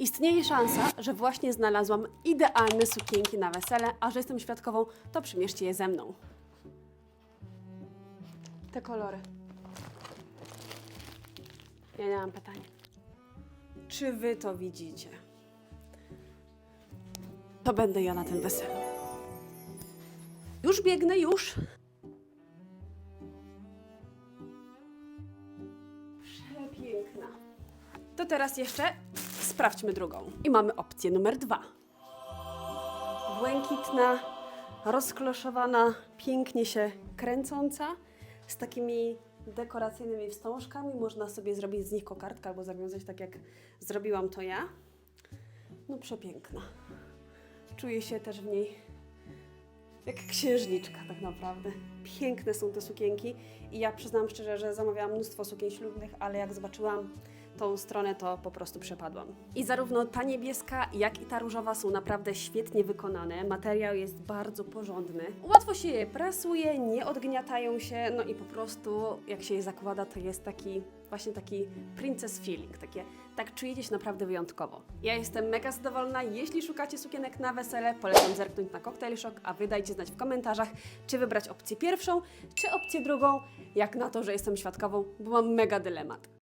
Istnieje szansa, że właśnie znalazłam idealne sukienki na wesele, a że jestem świadkową, to przymierzcie je ze mną. Te kolory. Ja nie mam pytania. Czy wy to widzicie? To będę ja na tym weselu. Już biegnę, już. Przepiękna. To teraz jeszcze sprawdźmy drugą. I mamy opcję numer dwa. Błękitna, rozkloszowana, pięknie się kręcąca, z takimi dekoracyjnymi wstążkami. Można sobie zrobić z nich kokardkę albo zawiązać tak, jak zrobiłam to ja. No przepiękna. Czuję się też w niej jak księżniczka tak naprawdę. Piękne są te sukienki i ja przyznam szczerze, że zamawiałam mnóstwo sukien ślubnych, ale jak zobaczyłam tą stronę, to po prostu przepadłam. I zarówno ta niebieska, jak i ta różowa są naprawdę świetnie wykonane. Materiał jest bardzo porządny. Łatwo się je prasuje, nie odgniatają się, no i po prostu jak się je zakłada, to jest taki właśnie taki princess feeling, takie tak czujecie się naprawdę wyjątkowo. Ja jestem mega zadowolona. Jeśli szukacie sukienek na wesele, polecam zerknąć na Cocktail Shock, a wy dajcie znać w komentarzach, czy wybrać opcję pierwszą, czy opcję drugą, jak na to, że jestem świadkową, bo mam mega dylemat.